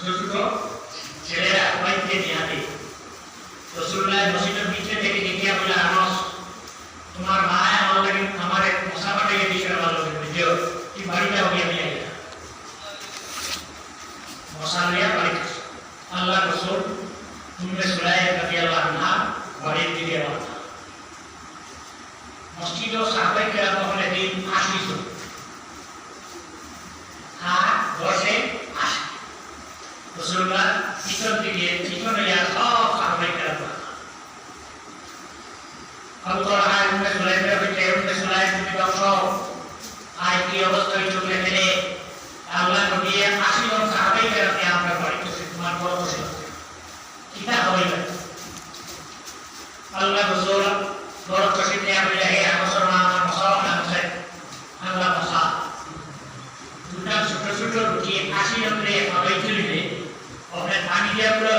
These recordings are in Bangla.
ছোট ছেলেরা সবাইকে নিহাতে। রসুল্লাহ মসজিদের নিচে থেকে দেখিয়া বলে আনস তোমার মা আমার লাগে আমার এক মশা পাঠাইয়ে দিয়েছিল ভালো করে? কি বাড়িটা হইয়া নিয়ে আইয়া মশা লইয়া বাড়ি আল্লাহ রসুল তুমি সুলাই রাজি আল্লাহ না বাড়ির দিকে রওনা মসজিদ ও সাহাবাই কেরাম তখন একদিন আসিস রসুল্লাহ পিছন দিকে পিছনে ইয়া সব সাহাবাই কেরাম আবু তালহা উম্মে সুলাইমের হইতে উম্মে সুলাইম তুমি দংশ আয় কি অবস্থা হইল এখানে আল্লাহ নবী আশি জন সাহাবাই কেরামকে আমরা বাড়িতেছি তোমার বড় বসে কিতা হইল? আল্লাহ বড় খুশি নিয়ে বলে হে আমার মা আমার মশা আছে আল্লাহ মশা দুটা ছোট ছোট রুটি আশি জনরে সবাই তুলিলে ওখানে পানি দিয়া বলো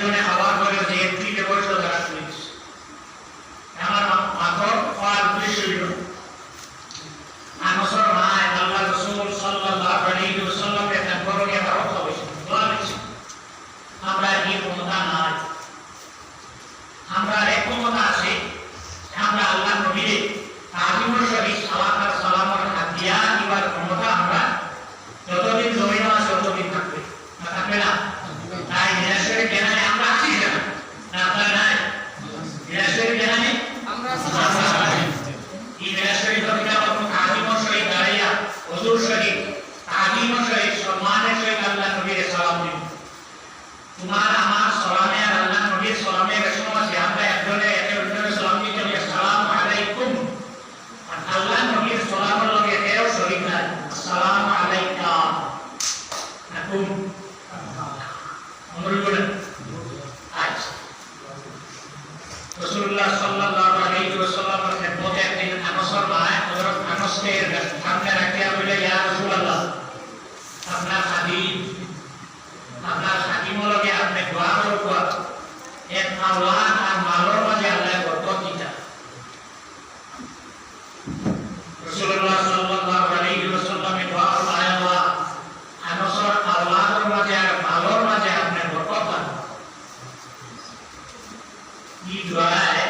兄弟，好。আমরুল বলেন আচ্ছা। রাসূলুল্লাহ সাল্লাল্লাহু আলাইহি ওয়াসাল্লামের খেদমতে একদিন আনসর মায় হযরত আনসকে সামনে রাখিয়া বলে ইয়া আপনার হাকিমলকে আপনি দোয়া করব এক আওলাদ আর মালর মাঝে আল্লাহ বরকত দিতা রাসূলুল্লাহ সাল্লাল্লাহু আলাইহি ওয়াসাল্লামে দোয়া করলেন আয় আল্লাহ আনসর আওলাদের মাঝে আর মালর মাঝে আপনি বরকত দান দোয়ায়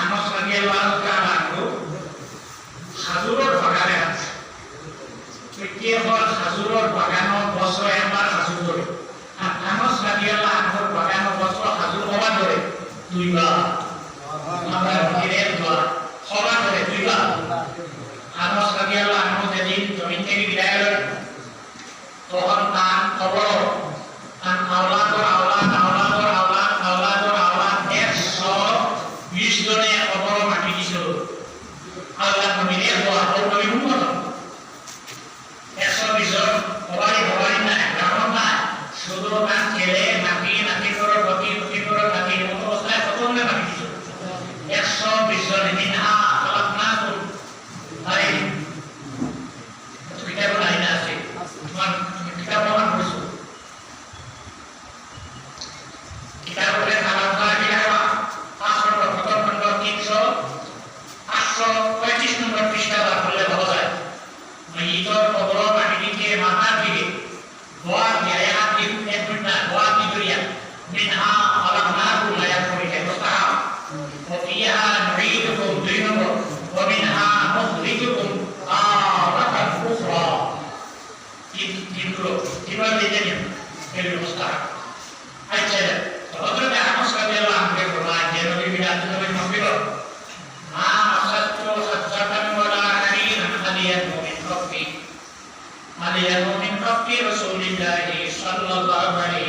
আনস রাদিয়াল্লাহু তাআলা আনহু হাজুরর আছে বাগানত বছৰ এবাৰ হাজু ধৰে আৰু আনস ৰাদিয়াল্লাহ আনহৰ বাগানত বছৰ হাজু হবা ধৰে দুইবাৰ علي من حق رسول الله صلى الله عليه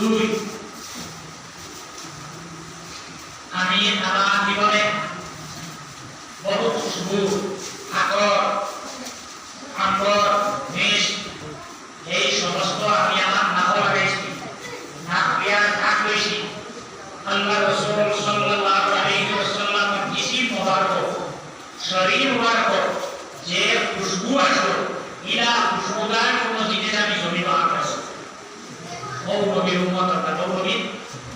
দুই আমি আমার জীবনে বড় খুশবু আকর আম্বর মেষ এই সমস্ত আমি আমার নাক লাগাইছি নাক পেঁয়াজ নাক লইছি আল্লাহ রসুল সাল্লাল্লাহু আলাইহি ওয়াসাল্লামের জিসিম মুবারক শরীর মুবারক যে খুশবু আসলো ইলা খুশবুদার কোন mau pakai rumah terbaru lagi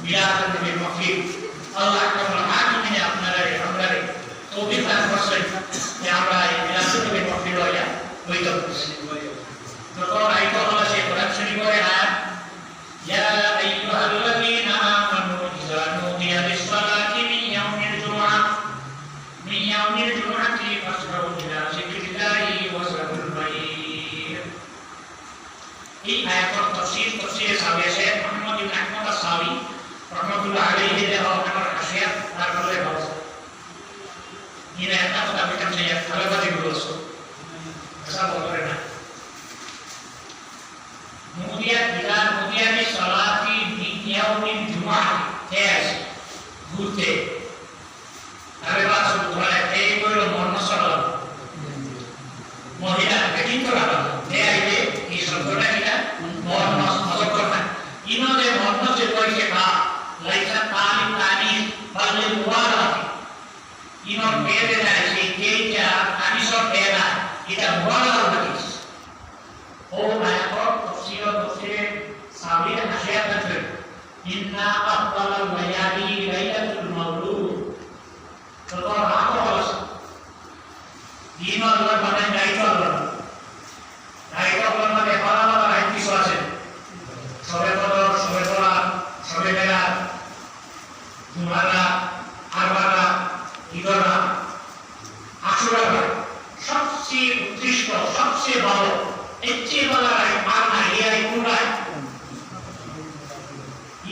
biarkan di bawah Allah akan melahani ya yang benar dari yang benar Tobi kan yang lain biarkan di bawah kiri loya begitu. Berkorak itu Allah sih berat sedih boleh ya ya ayu halulagi namanu jizanu tiadis salah kini yang mirjumah tafsir kalau kemudian bila kemudian di yaumil jum'ah tes এটা মুবারাক হাদিস ও আয়াত তফসির তফসিরে সাবির হাসিয়াত আছে ইন্না আফদালাল লায়ালি লাইলাতুল মাওলুদ তো রাখো হলো দিন আল্লাহ মানে দায়িত্ব আল্লাহ দায়িত্ব আল্লাহ মানে পালা পালা রাইট কিছু আছে সবে কদর সবে তোলা সবে বেলা জুমারা আরবারা ঈদরা আশুরা সবচেয়ে উৎকৃষ্ট সবচেয়ে ভালো। এর চেয়ে ভালো আর না ইয়াই কোনটায়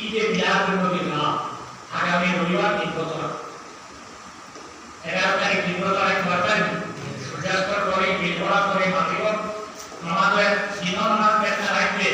ঈদে বিয়ার নবী না আগামী রবিবার এগারো তারিখ বছর এক বার্তায় সূর্যাস্তর করে বিলবড়া করে আমাদের রাখবে